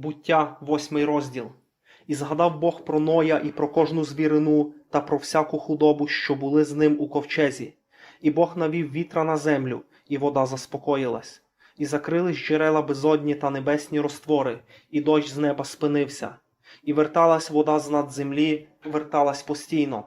Буття, восьмий розділ. І згадав Бог про Ноя і про кожну звірину та про всяку худобу, що були з ним у ковчезі. І Бог навів вітра на землю, і вода заспокоїлась. І закрились джерела безодні та небесні роствори, і дощ з неба спинився. І верталась вода з над землі, верталась постійно.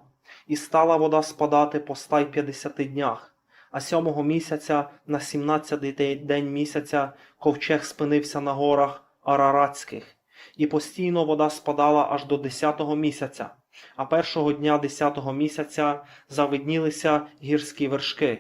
І стала вода спадати по ста й п'ятдесяти днях. А сьомого місяця, на сімнадцятий день місяця, ковчег спинився на горах Араратських, і постійно вода спадала аж до десятого місяця, а першого дня десятого місяця завиднілися гірські вершки.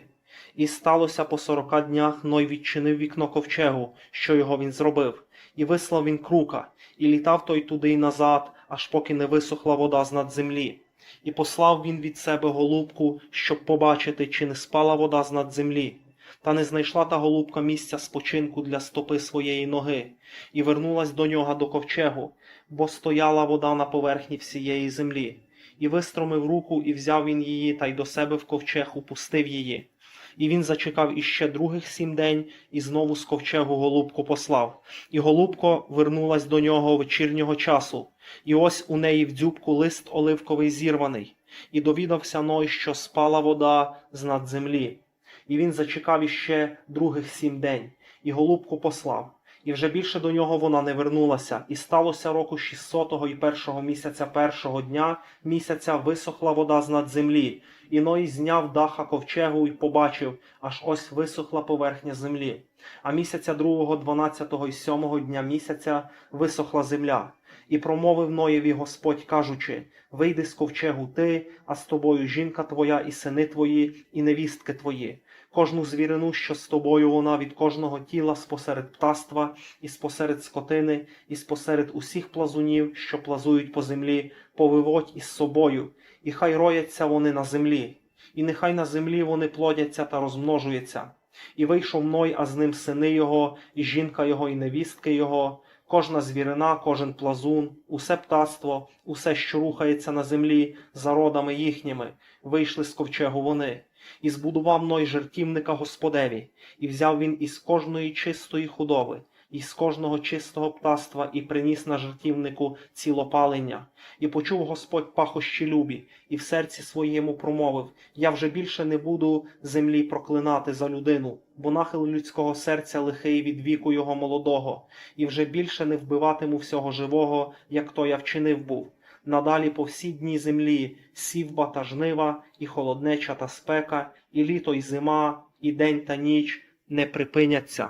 І сталося по сорока днях Ной відчинив вікно ковчегу, що його він зробив, і вислав він крука, і літав той туди й назад, аж поки не висохла вода з над землі. І послав він від себе голубку, щоб побачити, чи не спала вода з над землі. Та не знайшла та голубка місця спочинку для стопи своєї ноги, і вернулась до нього до ковчегу, бо стояла вода на поверхні всієї землі. І вистромив руку, і взяв він її, та й до себе в ковчег упустив її. І він зачекав іще других сім день, і знову з ковчегу голубку послав. І голубко вернулась до нього вечірнього часу, і ось у неї в дзюбку лист оливковий зірваний, і довідався Ной, що спала вода з над землі. І він зачекав іще других сім день, і голубку послав. І вже більше до нього вона не вернулася, і сталося року 600-го і першого місяця першого дня місяця висохла вода з над землі, і Ной зняв даха ковчегу і побачив, аж ось висохла поверхня землі. А місяця другого, дванадцятого і сьомого дня місяця висохла земля. І промовив Ноєві Господь, кажучи: Вийди з ковчегу ти, а з тобою жінка твоя, і сини твої, і невістки твої. Кожну звірину, що з тобою вона від кожного тіла спосеред птаства, і спосеред скотини, і спосеред усіх плазунів, що плазують по землі, повиводь із собою, і хай рояться вони на землі, і нехай на землі вони плодяться та розмножуються. І вийшов Ной, а з ним сини його, і жінка його, і невістки його, кожна звірина, кожен плазун, усе птаство, усе, що рухається на землі, за родами їхніми, вийшли з ковчегу вони. І збудував Ной жертівника Господеві, і взяв він із кожної чистої худоби, і з кожного чистого птаства, і приніс на жертівнику цілопалення. І почув Господь пахощі любі, і в серці своєму промовив: Я вже більше не буду землі проклинати за людину, бо нахил людського серця лихий від віку його молодого, і вже більше не вбиватиму всього живого, як то я вчинив був. Надалі по всі дні землі сівба та жнива, і холоднеча та спека, і літо й зима, і день та ніч не припиняться.